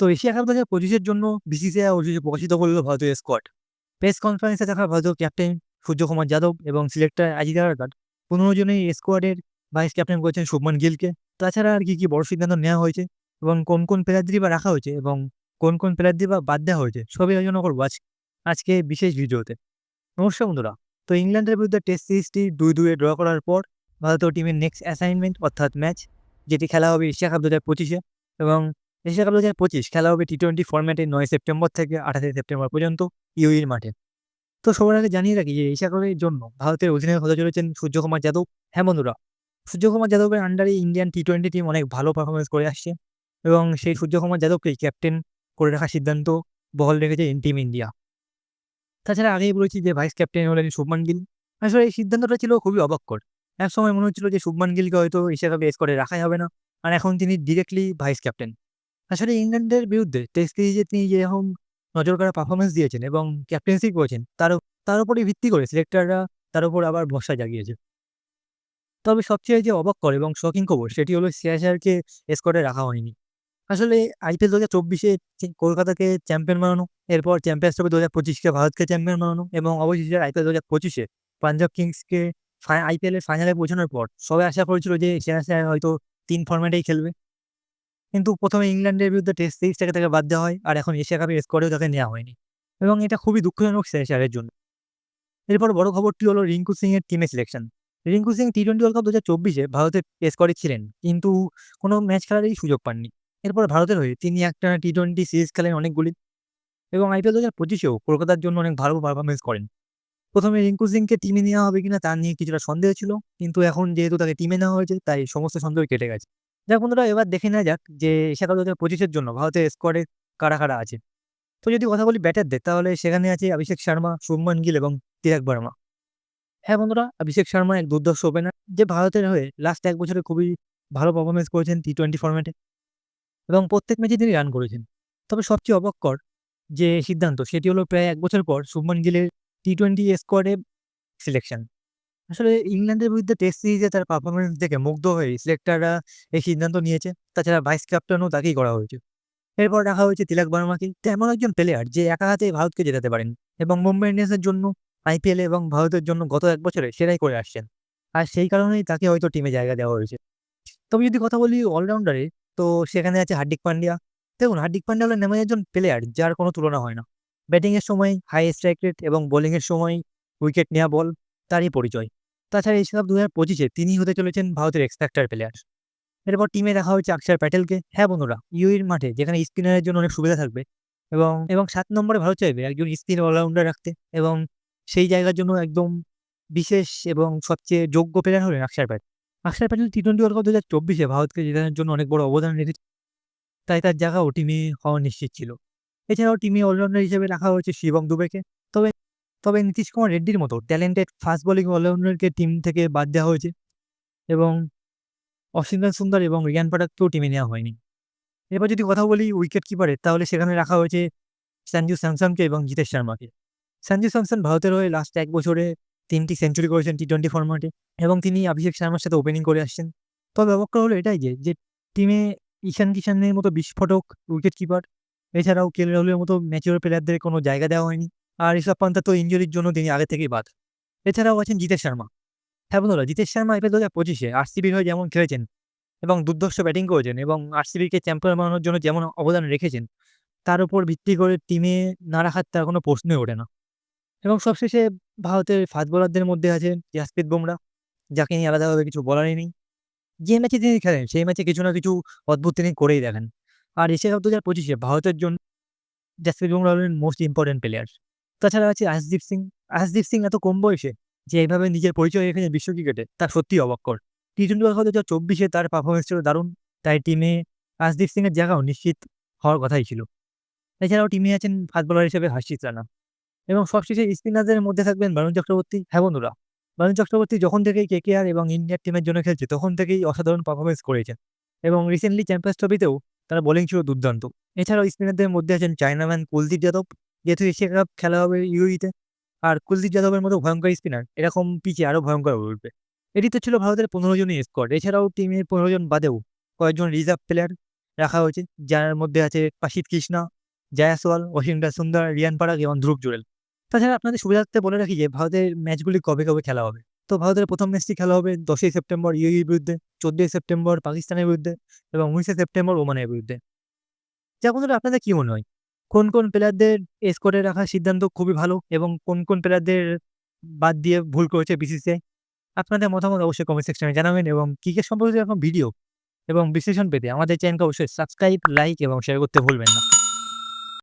তো Asia cup দু হাজার পঁচিশের জন্য বিসিসিআই অভিযোগ প্রকাশিত করল ভারতীয় স্কোয়াড প্রেস কনফারেন্সে থাকা ভারতীয় ক্যাপ্টেন সূর্যকুমার যাদব এবং সিলেক্টর আজিজ আগারকার পনেরো জনেই স্কোয়াডের ভাইস ক্যাপ্টেন করেছেন শুভমান গিলকে। তাছাড়া আর কি কি বড় সিদ্ধান্ত নেওয়া হয়েছে এবং কোন কোন প্লেয়ারদেরই বা রাখা হয়েছে এবং কোন কোন প্লেয়ারদের বা বাদ দেওয়া হয়েছে, সবই আলোচনা করব আজ, আজকে বিশেষ ভিডিওতে। নমস্কার বন্ধুরা, তো ইংল্যান্ডের বিরুদ্ধে টেস্ট সিরিজটি দুই দুয়ে ড্র করার পর ভারতীয় টিমের নেক্সট অ্যাসাইনমেন্ট অর্থাৎ ম্যাচ যেটি খেলা হবে এশিয়া কাপ দু হাজার পঁচিশে এবং এশিয়া কাপ দু হাজার পঁচিশ খেলা হবে টি টোয়েন্টি ফর্ম্যাটে নয় সেপ্টেম্বর থেকে আঠাশে সেপ্টেম্বর পর্যন্ত ইউইর মাঠে। তো সবার আগে জানিয়ে রাখি যে এশিয়া কাপের জন্য ভারতের অধিনায়ক হতে চলেছেন সূর্যকুমার যাদব। হ্যাঁ বন্ধুরা, সূর্যকুমার যাদবের আন্ডারে ইন্ডিয়ান টি টোয়েন্টি টিম অনেক ভালো পারফরমেন্স করে আসছে এবং সেই সূর্যকুমার যাদবকেই ক্যাপ্টেন করে রাখার সিদ্ধান্ত বহল রেখেছে টিম ইন্ডিয়া তাছাড়া আগেই বলেছি যে ভাইস ক্যাপ্টেন হলেন শুভমান গিল। আসলে এই সিদ্ধান্তটা ছিল খুবই অবাক্কর। এক সময় মনে হচ্ছিল যে শুভমান গিলকে হয়তো এশিয়া কাপে করে রাখাই হবে না। আর এখন তিনি ডিরেক্টলি ভাইস ক্যাপ্টেন আসলে ইংল্যান্ডের বিরুদ্ধে টেস্ট সিরিজে তিনি যেরকম নজর করা পারফরমেন্স দিয়েছেন এবং ক্যাপ্টেন্সি করেছেন, তার তার উপরই ভিত্তি করে সিলেক্টররা তার উপর আবার ভরসা জাগিয়েছে। তবে সবচেয়ে যে অবাক করে এবং শকিং খবর সেটি হলো সিয়াশারকে স্কোয়াডে রাখা হয়নি। আসলে আইপিএল দু হাজার চব্বিশে কলকাতাকে চ্যাম্পিয়ন বানানো, এরপর চ্যাম্পিয়ন্স ট্রফি দু হাজার পঁচিশকে ভারতকে চ্যাম্পিয়ন বানানো এবং অবশেষে আইপিএল দু হাজার পঁচিশে পাঞ্জাব কিংসকে আইপিএলের ফাইনালে পৌঁছানোর পর সবাই আশা করেছিল যে সিয়াশার হয়তো তিন ফর্ম্যাটেই খেলবে। কিন্তু প্রথমে ইংল্যান্ডের বিরুদ্ধে টেস্ট সিরিজটাকে তাকে বাদ দেওয়া হয় আর এখন এশিয়া কাপের স্কোয়াডেও তাকে নেওয়া হয়নি। এবং এটা খুবই দুঃখজনক সিয়াশারের জন্য। এরপর বড় খবরটি হলো রিঙ্কু সিং এর টিমে selection Rinku Singh T twenty world cup দু হাজার চব্বিশে ভারতের স্কোয়াডে ছিলেন, কিন্তু কোনো ম্যাচ খেলারই সুযোগ পাননি। এরপর ভারতের হয়ে তিনি একটা টি টোয়েন্টি সিরিজ খেলেন অনেকগুলি। এবং আইপিএল দু হাজার পঁচিশেও কলকাতার জন্য অনেক ভালো পারফরমেন্স করেন। প্রথমে রিঙ্কু সিংকে টিমে নেওয়া হবে কিনা তা নিয়ে কিছুটা সন্দেহ ছিল, কিন্তু এখন যেহেতু তাকে টিমে নেওয়া হয়েছে, তাই সমস্ত সন্দেহ কেটে গেছে। যাক বন্ধুরা, এবার দেখে নেওয়া যাক যে সেটা দু হাজার পঁচিশের জন্য ভারতের স্কোয়াডে কারা কারা আছে। তো যদি কথা বলি ব্যাটারদের তাহলে সেখানে আছে অভিষেক শর্মা, শুভমান গিল এবং তিরাক বর্মা। হ্যাঁ বন্ধুরা, অভিষেক শর্মা এক দুর্দর্শ ওপেনার যে ভারতের হয়ে লাস্ট এক বছরে খুবই ভালো পারফরমেন্স করেছেন টি টোয়েন্টি ফর্ম্যাটে এবং প্রত্যেক ম্যাচে তিনি রান করেছেন। তবে সবচেয়ে অবাক্কর যে সিদ্ধান্ত, সেটি হলো প্রায় এক বছর পর শুভমান গিলের টি টোয়েন্টি স্কোয়াডে সিলেকশন আসলে ইংল্যান্ডের বিরুদ্ধে টেস্ট সিরিজে তার পারফরমেন্স দেখে মুগ্ধ হয়ে সিলেক্টররা এই সিদ্ধান্ত নিয়েছে। তাছাড়া ভাইস ক্যাপ্টেনও তাকেই করা হয়েছে। এরপর রাখা হয়েছে তিলক বর্মাকে। তেমন একজন প্লেয়ার যে একা হাতে ভারতকে জেতাতে পারেন এবং মুম্বাই ইন্ডিয়ান্সের জন্য আইপিএল এবং ভারতের জন্য গত এক বছরে সেরাই করে আসছেন। আর সেই কারণেই তাকে হয়তো টিমে জায়গা দেওয়া হয়েছে। তবে যদি কথা বলি অলরাউন্ডারে তো সেখানে আছে হার্দিক পান্ডিয়া। দেখুন, হার্দিক পান্ডিয়া হলো এমন একজন প্লেয়ার যার কোনো তুলনা হয় না। ব্যাটিংয়ের সময় হাই স্ট্রাইক রেট এবং বোলিংয়ের সময় উইকেট নেওয়া বল তারই পরিচয়। তাছাড়া এশিয়া কাপ দু হাজার পঁচিশে তিনি হতে চলেছেন ভারতের এক্সপেক্টার প্লেয়ার এরপর টিমে রাখা হয়েছে অক্ষর প্যাটেলকে। হ্যাঁ বন্ধুরা ইউইর মাঠে যেখানে স্পিনারের জন্য অনেক সুবিধা থাকবে এবং এবং সাত নম্বরে ভারত চাইবে একজন স্পিন অলরাউন্ডার রাখতে এবং সেই জায়গার জন্য একদম বিশেষ এবং সবচেয়ে যোগ্য প্লেয়ার হলেন Akshar Patel. Akshar Patel T twenty world cup দু হাজার চব্বিশে ভারতকে জেতানোর জন্য অনেক বড় অবদান রেখেছে, তাই তার জায়গাও টিমে হওয়া নিশ্চিত ছিল। এছাড়াও টিমে অলরাউন্ডার হিসেবে রাখা হয়েছে শিবম দুবেকে। তবে তবে নীতিশ কুমার রেড্ডির মতো ট্যালেন্টেড ফাস্ট বোলিং অলরাউন্ডারকে টিম থেকে বাদ দেওয়া হয়েছে এবং অসিন্দান সুন্দর এবং রিয়ান পাটাককেও টিমে নেওয়া হয়নি। এবার যদি কথা বলি উইকেট কিপারের তাহলে সেখানে রাখা হয়েছে সঞ্জু স্যামসনকে এবং জিতেশ শর্মাকে। সঞ্জু স্যামসন ভারতের হয়ে লাস্ট এক বছরে তিনটি সেঞ্চুরি করেছেন টি টোয়েন্টি ফর্ম্যাটে এবং তিনি অভিষেক শর্মার সাথে ওপেনিং করে আসছেন। তবে অবাক হলো এটাই যে যে টিমে ঈশান কিষানের মতো বিস্ফোটক উইকেট কিপার এছাড়াও কে রাহুলের মতো ম্যাচিওর প্লেয়ারদের কোনো জায়গা দেওয়া হয়নি। আর ঋষভ পান্তা তো ইঞ্জুরির জন্য তিনি আগে থেকেই বাদ। এছাড়াও আছেন জিতেশ শর্মা। হ্যাঁ বন্ধুরা, জিতেশ শর্মা এবার দু হাজার পঁচিশে আরসিবির হয়ে যেমন খেলেছেন এবং দুর্ধর্ষ ব্যাটিং করেছেন এবং আরসিবিকে চ্যাম্পিয়ন বানানোর জন্য যেমন অবদান রেখেছেন, তার উপর ভিত্তি করে টিমে না রাখার তার কোনো প্রশ্নই ওঠে না। এবং সবশেষে ভারতের ফাস্ট বোলারদের মধ্যে আছেন জাসপ্রীত বুমরা, যাকে নিয়ে আলাদাভাবে কিছু বলারই নেই। যে ম্যাচে তিনি খেলেন, সেই ম্যাচে কিছু না কিছু অদ্ভুত তিনি করেই দেখেন। আর এশিয়া কাপ দু হাজার পঁচিশে ভারতের জন্য জাসপ্রীত বুমরা হলেন মোস্ট ইম্পর্টেন্ট প্লেয়ার তাছাড়া আছে আশদীপ সিং। আশদীপ সিং এত কম বয়সে যে এইভাবে নিজের পরিচয় রেখেছেন বিশ্ব ক্রিকেটে, তার সত্যি অবাক্কর টি টোয়েন্টি ওয়ার্ল্ড দু হাজার চব্বিশে তার পারফরমেন্স ছিল দারুণ, তাই টিমে আশদীপ সিংয়ের জায়গাও নিশ্চিত হওয়ার কথাই ছিল। এছাড়াও টিমে আছেন ফাস্ট বোলার হিসেবে হাসিত রানা। এবং সবশেষে স্পিনারদের মধ্যে থাকবেন বারুণ চক্রবর্তী। হ্যাঁ বারুণ চক্রবর্তী যখন থেকেই কেকেআর এবং ইন্ডিয়ার টিমের জন্য খেলছে, তখন থেকেই অসাধারণ পারফরমেন্স করেছেন। এবং রিসেন্টলি চ্যাম্পিয়ন্স ট্রফিতেও তারা বোলিং ছিল দুর্দান্ত। এছাড়াও স্পিনারদের মধ্যে আছেন চায়নাম্যান কুলদীপ যাদব যেহেতু এশিয়া কাপ খেলা হবে ইউইতে আর কুলদীপ যাদবের মতো ভয়ঙ্কর স্পিনার, এরকম পিচে আরও ভয়ঙ্কর হয়ে উঠবে। এটি তো ছিল ভারতের পনেরো জনই স্কোয়াড এছাড়াও টিমের পনেরো জন বাদেও কয়েকজন রিজার্ভ প্লেয়ার রাখা হয়েছে, যার মধ্যে আছে পাশিত কৃষ্ণা জয়াসওয়াল ওয়াশিংটন সুন্দর, রিয়ান পারাগ এবং ধ্রুব জুরেল তাছাড়া আপনাদের সুবিধার্থে বলে রাখি যে, ভারতের ম্যাচগুলি কবে কবে খেলা হবে? তো ভারতের প্রথম ম্যাচটি খেলা হবে দশই সেপ্টেম্বর ইউইর বিরুদ্ধে, চোদ্দোই সেপ্টেম্বর পাকিস্তানের বিরুদ্ধে এবং উনিশে সেপ্টেম্বর ওমানের বিরুদ্ধে। যা বন্ধুরা, আপনাদের কী মনে হয়? কোন কোন প্লেয়ারদের স্কোয়াডে রাখার সিদ্ধান্ত খুবই ভালো এবং কোন কোন প্লেয়ারদের বাদ দিয়ে ভুল করেছে বিসিসিআই আপনাদের মতামত অবশ্যই কমেন্ট সেকশনে জানাবেন এবং ক্রিকেট সম্পর্কে এখন ভিডিও এবং বিশ্লেষণ পেতে আমাদের চ্যানেলকে অবশ্যই সাবস্ক্রাইব লাইক এবং শেয়ার করতে ভুলবেন না।